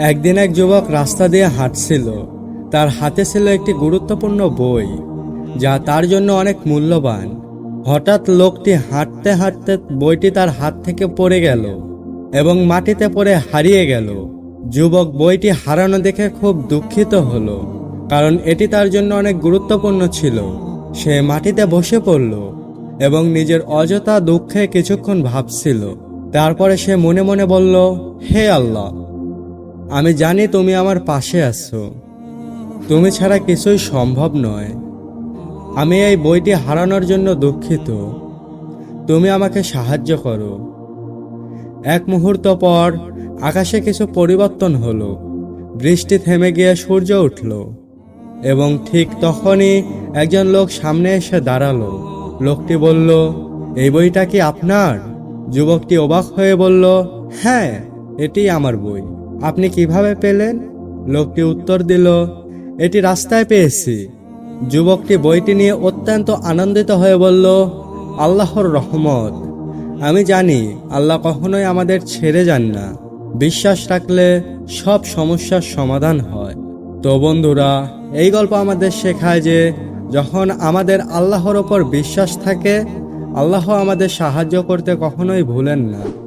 একদিন এক যুবক রাস্তা দিয়ে হাঁটছিল। তার হাতে ছিল একটি গুরুত্বপূর্ণ বই, যা তার জন্য অনেক মূল্যবান। হঠাৎ লোকটি হাঁটতে হাঁটতে বইটি তার হাত থেকে পড়ে গেল এবং মাটিতে পড়ে হারিয়ে গেল। যুবক বইটি হারানো দেখে খুব দুঃখিত হলো, কারণ এটি তার জন্য অনেক গুরুত্বপূর্ণ ছিল। সে মাটিতে বসে পড়ল এবং নিজের অযথা দুঃখে কিছুক্ষণ ভাবছিল। তারপরে সে মনে মনে বলল, হে আল্লাহ আমি জানি তুমি আমার পাশে আছো। তুমি ছাড়া কিছুই সম্ভব নয়। আমি এই বইটি হারানোর জন্য দুঃখিত। তুমি আমাকে সাহায্য করো। এক মুহূর্ত পর আকাশে কিছু পরিবর্তন হলো। বৃষ্টি থেমে গিয়ে সূর্য উঠল এবং ঠিক তখনই একজন লোক সামনে এসে দাঁড়াল। লোকটি বলল, এই বইটা কি আপনার? যুবকটি অবাক হয়ে বলল হ্যাঁ এটি আমার বই। আপনি কীভাবে পেলেন? লোকটি উত্তর দিল, এটি রাস্তায় পেয়েছি। যুবকটি বইটি নিয়ে অত্যন্ত আনন্দিত হয়ে বলল, আল্লাহর রহমত। আমি জানি আল্লাহ কখনোই আমাদের ছেড়ে যান না। বিশ্বাস রাখলে সব সমস্যার সমাধান হয়। তো বন্ধুরা, এই গল্প আমাদের শেখায় যে যখন আমাদের আল্লাহর ওপর বিশ্বাস থাকে, আল্লাহ আমাদের সাহায্য করতে কখনোই ভুলেন না।